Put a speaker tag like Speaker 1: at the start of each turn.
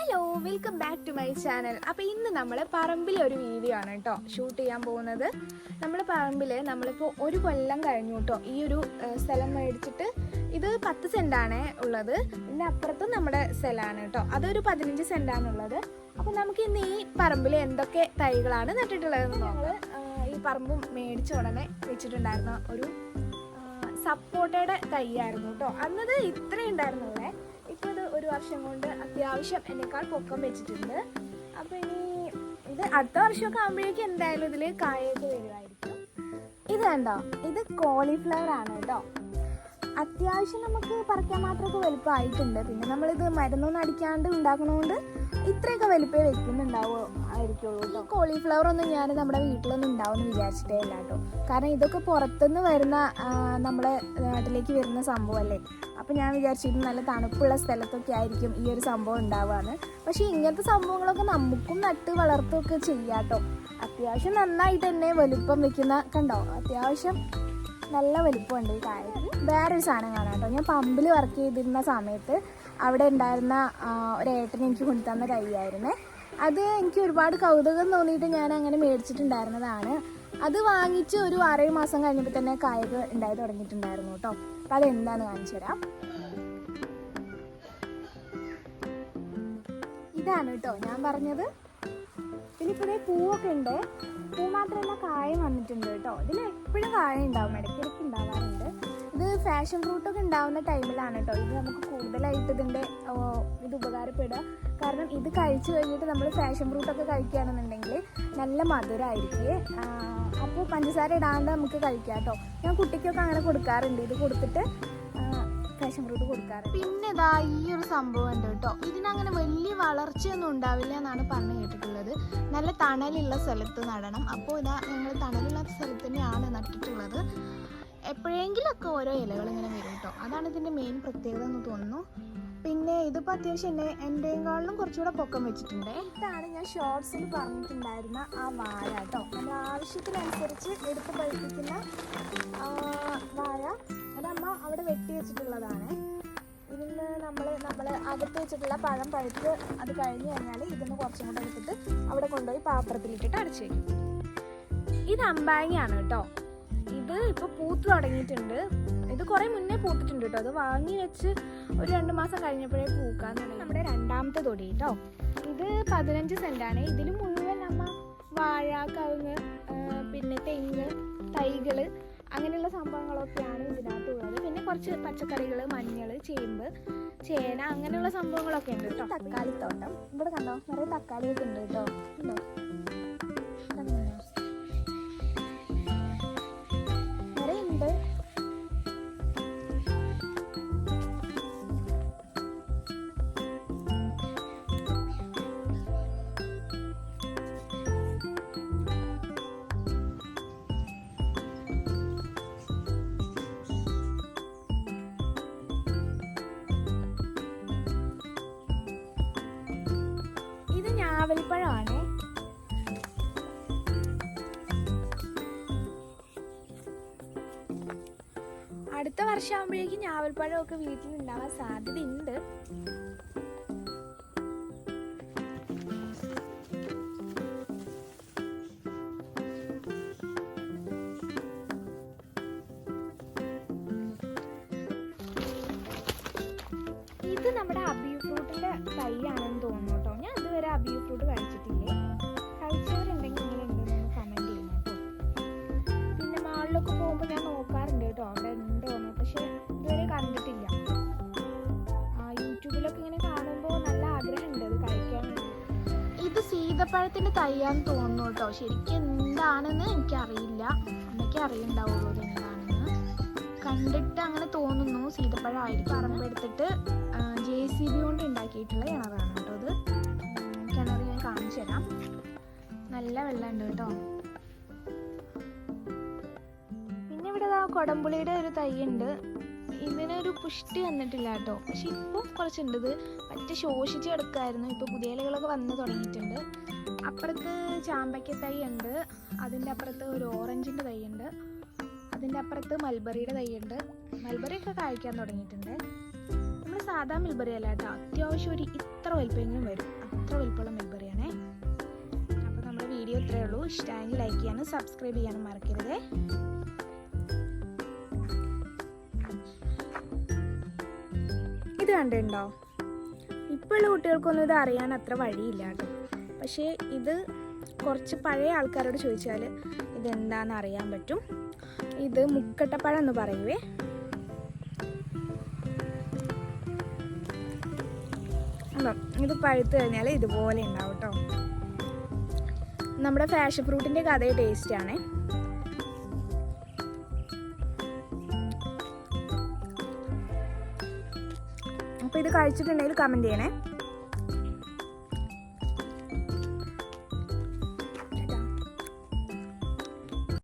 Speaker 1: Hello welcome back to my channel അപ്പോൾ ഇന്ന് നമ്മൾ പറമ്പിലെ ഒരു വീഡിയോ ആണ് കേട്ടോ ഷൂട്ട് ചെയ്യാൻ പോകുന്നത്. നമ്മൾ പറമ്പിൽ നമ്മളിപ്പോൾ ഒരു കൊല്ലം കഴിഞ്ഞു കേട്ടോ ഈ ഒരു സ്ഥലം മേടിച്ചിട്ട് ഇത് പത്ത് സെന്റാണ് ഉള്ളത്. ഇതിന്റെ അപ്പുറത്തും നമ്മുടെ സ്ഥലമാണ് കേട്ടോ അതൊരു പതിനഞ്ച് സെന്റാണുള്ളത് അപ്പോൾ നമുക്ക് ഇന്ന് ഈ പറമ്പിൽ എന്തൊക്കെ തൈകളാണ് നട്ടിട്ടുള്ളതെന്ന് നമ്മൾ ഈ പറമ്പും മേടിച്ച ഉടനെ വെച്ചിട്ടുണ്ടായിരുന്ന ഒരു സപ്പോർട്ടയുടെ തൈയായിരുന്നു കേട്ടോ അന്നത് ഇത്രയും ഉണ്ടായിരുന്നുള്ളേ. ഇപ്പോൾ ഇത് ഒരു വർഷം കൊണ്ട് അത്യാവശ്യം എന്നെക്കാൾ പൊക്കം വെച്ചിട്ടുണ്ട്. അപ്പോൾ ഇനി ഇത് അടുത്ത വർഷമൊക്കെ ആകുമ്പോഴേക്കും എന്തായാലും ഇതിൽ കായൊക്കെ വരുമായിരിക്കും ഇത് കണ്ടോ? ഇത് കോളിഫ്ലവർ ആണ് കേട്ടോ. അത്യാവശ്യം നമുക്ക് പറിക്കാൻ മാത്രമൊക്കെ വലുപ്പമായിട്ടുണ്ട്. പിന്നെ നമ്മളിത് മരുന്നൊന്നും അടിക്കാണ്ട് ഉണ്ടാക്കണോണ്ട് ഇത്രയൊക്കെ വലുപ്പേ വെക്കുന്നുണ്ടാവോ ആയിരിക്കുള്ളൂ കേട്ടോ കോളിഫ്ലവർ ഒന്നും ഞാൻ നമ്മുടെ വീട്ടിലൊന്നും ഉണ്ടാവുമെന്ന് വിചാരിച്ചിട്ടേ ഇല്ല കേട്ടോ കാരണം ഇതൊക്കെ പുറത്തുനിന്ന് വരുന്ന നമ്മുടെ നാട്ടിലേക്ക് വരുന്ന സംഭവമല്ലേ അപ്പോൾ ഞാൻ വിചാരിച്ചിരുന്നു നല്ല തണുപ്പുള്ള സ്ഥലത്തൊക്കെ ആയിരിക്കും ഈ ഒരു സംഭവം ഉണ്ടാവുകയാണ് പക്ഷേ ഇങ്ങനത്തെ സംഭവങ്ങളൊക്കെ നമുക്കും നട്ട് വളർത്തുകയൊക്കെ ചെയ്യാട്ടോ അത്യാവശ്യം നന്നായിട്ട് തന്നെ വലുപ്പം വെക്കുന്ന കണ്ടോ? അത്യാവശ്യം നല്ല വലിപ്പമുണ്ട് ഈ കായക്ക് വേറൊരു സാധനം കാണാം കേട്ടോ. ഞാൻ പമ്പിൽ വർക്ക് ചെയ്തിരുന്ന സമയത്ത് അവിടെ ഉണ്ടായിരുന്ന ഒരു ഏട്ടൻ എനിക്ക് കൊണ്ടുതന്ന കൈയായിരുന്നു. അത് എനിക്ക് ഒരുപാട് കൗതുകം തോന്നിയിട്ട് ഞാൻ അങ്ങനെ മേടിച്ചിട്ടുണ്ടായിരുന്നതാണ്. അത് വാങ്ങിച്ച് ഒരു ആറേഴ് മാസം കഴിഞ്ഞപ്പോൾ തന്നെ കായക ഉണ്ടായി തുടങ്ങിയിട്ടുണ്ടായിരുന്നു കേട്ടോ. അപ്പം അതെന്താണെന്ന് കാണിച്ചു തരാം. ഇതാണ് കേട്ടോ ഞാൻ പറഞ്ഞത്. ഇതിലിപ്പോൾ ദേ പൂവൊക്കെ ഉണ്ട് പൂ മാത്രമല്ല കായ വന്നിട്ടുണ്ട് കേട്ടോ. ഇതിൽ എപ്പോഴും കായ ഉണ്ടാവും ഇടയ്ക്കിടയ്ക്ക് ഉണ്ടാവാറുണ്ട്. ഇത് ഫാഷൻ ഫ്രൂട്ടൊക്കെ ഉണ്ടാവുന്ന ടൈമിലാണ് കേട്ടോ. ഇത് നമുക്ക് കൂടുതലായിട്ട് ഇതിന്റെ ഇത് ഉപകാരപ്പെടുക. കാരണം ഇത് കഴിച്ചു കഴിഞ്ഞിട്ട് നമ്മൾ ഫാഷൻ ഫ്രൂട്ടൊക്കെ കഴിക്കുകയാണെന്നുണ്ടെങ്കിൽ നല്ല മധുരമായിരിക്കും അപ്പോൾ പഞ്ചസാര ഇടാണ്ട് നമുക്ക് കഴിക്കാം കേട്ടോ. ഞാൻ കുട്ടിക്കൊക്കെ അങ്ങനെ കൊടുക്കാറുണ്ട്. ഇത് കൊടുത്തിട്ട് ഫാഷൻ മൃദു കൊടുക്കാറ്. പിന്നെ ഇതാ ഈ ഒരു സംഭവം ഉണ്ട് കേട്ടോ. ഇതിനങ്ങനെ വലിയ വളർച്ചയൊന്നും ഉണ്ടാവില്ല എന്നാണ് പറഞ്ഞു കേട്ടിട്ടുള്ളത്. നല്ല തണലുള്ള സ്ഥലത്ത് നടണം. അപ്പോൾ ഇതാ ഞങ്ങൾ തണലുള്ള സ്ഥലത്ത് തന്നെയാണ് നട്ടിട്ടുള്ളത്. എപ്പോഴെങ്കിലൊക്കെ ഓരോ ഇലകൾ ഇങ്ങനെ വരും കേട്ടോ. അതാണ് ഇതിന്റെ മെയിൻ പ്രത്യേകത എന്ന് തോന്നുന്നു. പിന്നെ ഇതിപ്പോൾ അത്യാവശ്യം എന്റെ എന്റെയും കുറച്ചുകൂടെ പൊക്കം വെച്ചിട്ടുണ്ട്. ഇതാണ് ഞാൻ ഷോർട്സിൽ പറഞ്ഞിട്ടുണ്ടായിരുന്ന ആ വാഴ കേട്ടോ. നമ്മൾ ആവശ്യത്തിനനുസരിച്ച് എടുത്ത് പഴുപ്പിക്കുന്ന ആ, വാഴ. അവിടെ വെട്ടി വെച്ചിട്ടുള്ളതാണ്. ഇതിന്ന് നമ്മൾ നമ്മൾ അകത്ത് വെച്ചിട്ടുള്ള പഴം പഴുത്ത് അത് കഴിഞ്ഞ് കഴിഞ്ഞാൽ ഇതിന്ന് കുറച്ചും കൂടെ എടുത്തിട്ട് അവിടെ കൊണ്ടുപോയി പാത്രത്തിലിട്ടിട്ട് അടച്ചു വയ്ക്കും ഇത് അമ്പാങ്ങിയാണ് കേട്ടോ. ഇത് ഇപ്പോൾ പൂത്ത് തുടങ്ങിയിട്ടുണ്ട്. ഇത് കുറേ മുന്നേ പൂത്തിട്ടുണ്ട് കേട്ടോ. അത് വാങ്ങി വെച്ച് ഒരു രണ്ട് മാസം കഴിഞ്ഞപ്പോഴേ തുടങ്ങി നമ്മുടെ രണ്ടാമത്തെ തൊടി കേട്ടോ. ഇത് പതിനഞ്ച് സെന്റാണ് ഇതിന് മുഴുവൻ അമ്മ വാഴ കവുങ്ങ് പിന്നെ തെങ്ങ് തൈകൾ അങ്ങനെയുള്ള സംഭവങ്ങളൊക്കെയാണ് ഇതിനകത്ത് ഉള്ളത്. പിന്നെ കുറച്ച് പച്ചക്കറികൾ മഞ്ഞൾ ചേമ്പ് ചേന അങ്ങനെയുള്ള സംഭവങ്ങളൊക്കെ ഉണ്ട് കേട്ടോ. തക്കാളിത്തോട്ടം ഇവിടെ കണ്ടോ? നിറയെ തക്കാളിയൊക്കെ ഉണ്ട് കേട്ടോ. ഇത് അടുത്ത വർഷമാകുമ്പോഴേക്കും ഞാവൽപ്പഴമൊക്കെ വീട്ടിൽ ഉണ്ടാവാൻ സാധ്യതയുണ്ട്. ഇത് തയ്യാന്ന് തോന്നുന്നു കേട്ടോ. ശരിക്കും എന്താണെന്ന് എനിക്കറിയില്ല. അമ്മയ്ക്ക് അറിയുണ്ടാവുള്ളൂ അതെന്താണെന്ന് കണ്ടിട്ട് അങ്ങനെ തോന്നുന്നു. സീതപ്പഴമായിരിക്കും പറമ്പെടുത്തിട്ട് ജെ സി ബി കൊണ്ട് ഉണ്ടാക്കിയിട്ടുള്ള കിണറാണ് കേട്ടോ അത്. കിണർ ഞാൻ കാണിച്ചു തരാം. നല്ല വെള്ളമുണ്ട് കേട്ടോ. പിന്നെ ഇവിടെ കൊടംപുളിയുടെ ഒരു തൈ ഉണ്ട്. ഇതിനൊരു പുഷ്ടി വന്നിട്ടില്ല കേട്ടോ പക്ഷെ ഇപ്പം കുറച്ചുണ്ട്. ഇത് മറ്റേ ശോഷിച്ച് കിടക്കായിരുന്നു ഇപ്പോൾ പുതിയ ഇലകളൊക്കെ വന്ന് തുടങ്ങിയിട്ടുണ്ട്. അപ്പുറത്ത് ചാമ്പയ്ക്ക തൈ ഉണ്ട് അതിന്റെ അപ്പുറത്ത് ഒരു ഓറഞ്ചിന്റെ തൈ ഉണ്ട് അതിന്റെ അപ്പുറത്ത് മൽബറിയുടെ തൈ ഉണ്ട് മൽബറി ഒക്കെ കായ്ക്കാൻ തുടങ്ങിയിട്ടുണ്ട്. നമ്മൾ സാധാ മൽബറി അല്ല കേട്ടോ. അത്യാവശ്യം ഒരു ഇത്ര വലിപ്പമെങ്കിലും വരും. അത്ര വലിപ്പമുള്ള മൽബറിയാണേ. അപ്പോൾ നമ്മുടെ വീഡിയോ ഇത്രയേ ഉള്ളൂ. ഇഷ്ടമായെങ്കിൽ ലൈക്ക് ചെയ്യാനും സബ്സ്ക്രൈബ് ചെയ്യാനും മറക്കരുതേ. ഇത് കണ്ടിട്ടുണ്ടോ? ഇപ്പോഴുള്ള കുട്ടികൾക്കൊന്നും ഇത് അറിയാൻ അത്ര വഴിയില്ല കേട്ടോ. പക്ഷേ ഇത് കുറച്ച് പഴയ ആൾക്കാരോട് ചോദിച്ചാൽ ഇതെന്താണെന്ന് അറിയാൻ പറ്റും. ഇത് മുക്കട്ടപ്പഴം എന്ന് പറയുവേ. ഇത് പഴുത്ത് കഴിഞ്ഞാൽ ഇതുപോലെ ഉണ്ടാവും കേട്ടോ. നമ്മുടെ ഫാഷൻ ഫ്രൂട്ടിന്റെ കഥയെ ടേസ്റ്റ് അപ്പോൾ ഇത് കഴിച്ചിട്ടുണ്ടെങ്കിൽ കമന്റ് ചെയ്യണേ.